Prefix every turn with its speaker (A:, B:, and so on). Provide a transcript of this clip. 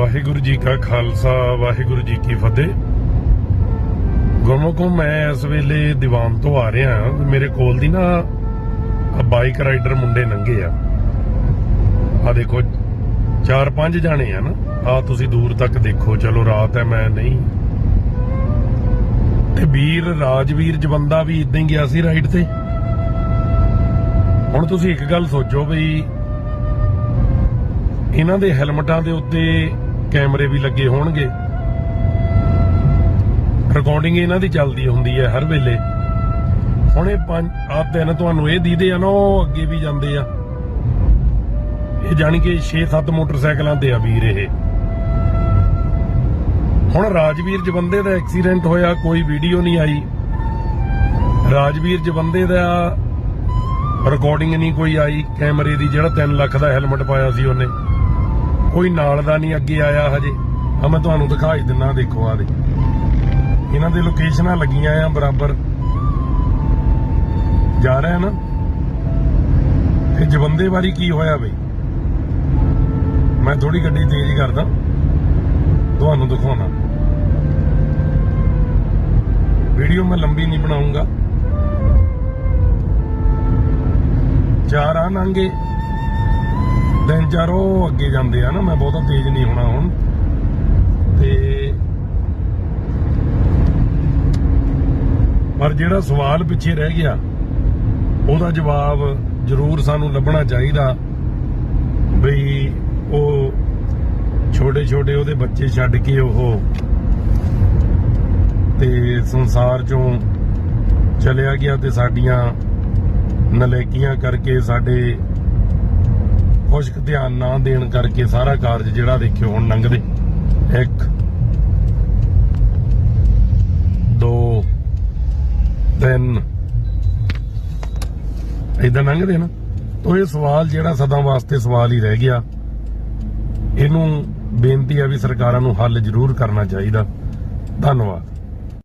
A: ਵਾਹਿਗੁਰੂ ਜੀ ਕਾ ਖਾਲਸਾ, ਵਾਹਿਗੁਰੂ ਜੀ ਕੀ ਫਤਿਹ। ਗੁਰਮੁਖੋ ਮੈਂ ਇਸ ਵੇਲੇ ਦੀਵਾਨ ਤੋਂ ਆ ਰਿਹਾ ਮੇਰੇ ਕੋਲ ਦੀ ਨਾ ਬਾਈਕ ਰਾਈਡਰ ਮੁੰਡੇ ਨੰਗੇ ਆ। ਆ ਦੇਖੋ, ਚਾਰ ਪੰਜ ਜਾਣੇ ਆ ਨਾ ਆ ਤੁਸੀਂ ਦੂਰ ਤੱਕ ਦੇਖੋ, ਚਲੋ ਰਾਤ ਹੈ, ਮੈਂ ਨਹੀਂ। ਤੇ ਵੀਰ, ਰਾਜਵੀਰ, ਜਵੰਦਾ ਵੀ ਇਦਾਂ ਹੀ ਗਿਆ ਸੀ ਰਾਈਡ ਤੇ। ਹੁਣ ਤੁਸੀਂ ਇੱਕ ਗੱਲ ਸੋਚੋ ਬਈ, ਇਹਨਾਂ ਦੇ ਹੈਲਮਟਾਂ ਦੇ ਉੱਤੇ ਕੈਮਰੇ ਵੀ ਲੱਗੇ ਹੋਣਗੇ। ਰਿਕਾਰਡਿੰਗ ਇਹਨਾਂ ਦੀ ਚੱਲਦੀ ਹੁੰਦੀ ਹੈ ਹਰ ਵੇਲੇ। ਹੁਣ ਇਹ ਪੰਜ ਆ ਤਿੰਨ ਤੁਹਾਨੂੰ ਇਹ ਦੀਦੇ ਆ ਨਾ, ਉਹ ਅੱਗੇ ਵੀ ਜਾਂਦੇ ਆ। ਇਹ ਜਾਣੀ ਕਿ 6-7 ਮੋਟਰਸਾਈਕਲਾਂ ਤੇ ਆ ਵੀਰ ਇਹ। ਹੁਣ ਰਾਜਵੀਰ ਜਵੰਦੇ ਦਾ ਐਕਸੀਡੈਂਟ ਹੋਇਆ, ਕੋਈ ਵੀਡੀਓ ਨਹੀਂ ਆਈ। ਰਾਜਵੀਰ ਜਵੰਦੇ ਦਾ ਰਿਕਾਰਡਿੰਗ ਨਹੀਂ ਕੋਈ ਆਈ। ਕੈਮਰੇ ਦੀ ਜਿਹੜਾ 3 ਲੱਖ ਦਾ ਹੈਲਮਟ ਪਾਇਆ ਸੀ ਉਹਨੇ। ਕੋਈ ਨਾਲ ਦਾ ਨਹੀਂ ਅੱਗੇ ਆਇਆ ਹਜੇ। ਆ ਮੈਂ ਤੁਹਾਨੂੰ ਦਿਖਾਈ ਦਿੰਨਾ ਦੇਖੋ ਆ ਦੇ। ਇਹਨਾਂ ਦੇ ਲੋਕੇਸ਼ਨਾਂ ਲੱਗੀਆਂ ਆ, ਬਰਾਬਰ। ਜਾ ਰਿਹਾ ਨਾ। ਇਹ ਜਵੰਦੇ ਵਾਰੀ ਕੀ ਹੋਇਆ ਬਈ? ਮੈਂ ਥੋੜੀ ਗੱਡੀ ਤੇਜ਼ ਕਰਦਾ। ਤੁਹਾਨੂੰ ਦਿਖਾਉਣਾ। ਵੀਡੀਓ ਮੈਂ ਲੰਬੀ ਨਹੀਂ ਬਣਾਉਂਗਾ। ਚਾਰ ਆ ਨੰਗੇ। ਤਿੰਨ ਚਾਰ ਉਹ ਅੱਗੇ ਜਾਂਦੇ ਆ ਨਾ, ਮੈਂ ਬਹੁਤਾ ਤੇਜ਼ ਨਹੀਂ ਹੋਣਾ ਹੁਣ। ਤੇ ਪਰ ਜਿਹੜਾ ਸਵਾਲ ਪਿੱਛੇ ਰਹਿ ਗਿਆ, ਉਹਦਾ ਜਵਾਬ ਜ਼ਰੂਰ ਸਾਨੂੰ ਲੱਭਣਾ ਚਾਹੀਦਾ ਬਈ ਉਹ ਛੋਟੇ ਛੋਟੇ ਉਹਦੇ ਬੱਚੇ ਛੱਡ ਕੇ ਉਹ ਤੇ ਸੰਸਾਰ ਚੋਂ ਚਲਿਆ ਗਿਆ ਤੇ ਸਾਡੀਆਂ ਨਲੇਕੀਆਂ ਕਰਕੇ ਸਾਡੇ ਖੁਸ਼ਕ ਧਿਆਨ ਨਾ ਦੇਣ ਕਰਕੇ ਸਾਰਾ ਕਾਰਜ ਜਿਹੜਾ ਦੇਖਿਓ ਹੁਣ ਲੰਘਦੇ। ਇੱਕ, ਦੋ, ਤਿੰਨ। ਇਦਾਂ ਲੰਘਦੇ ਨਾ। ਤੋ ਇਹ ਸਵਾਲ ਜਿਹੜਾ ਸਦਾ ਵਾਸਤੇ ਸਵਾਲ ਹੀ ਰਹਿ ਗਿਆ। ਇਹਨੂੰ ਬੇਨਤੀ ਆ ਵੀ ਸਰਕਾਰਾਂ ਨੂੰ ਹੱਲ ਜ਼ਰੂਰ ਕਰਨਾ ਚਾਹੀਦਾ। ਧੰਨਵਾਦ।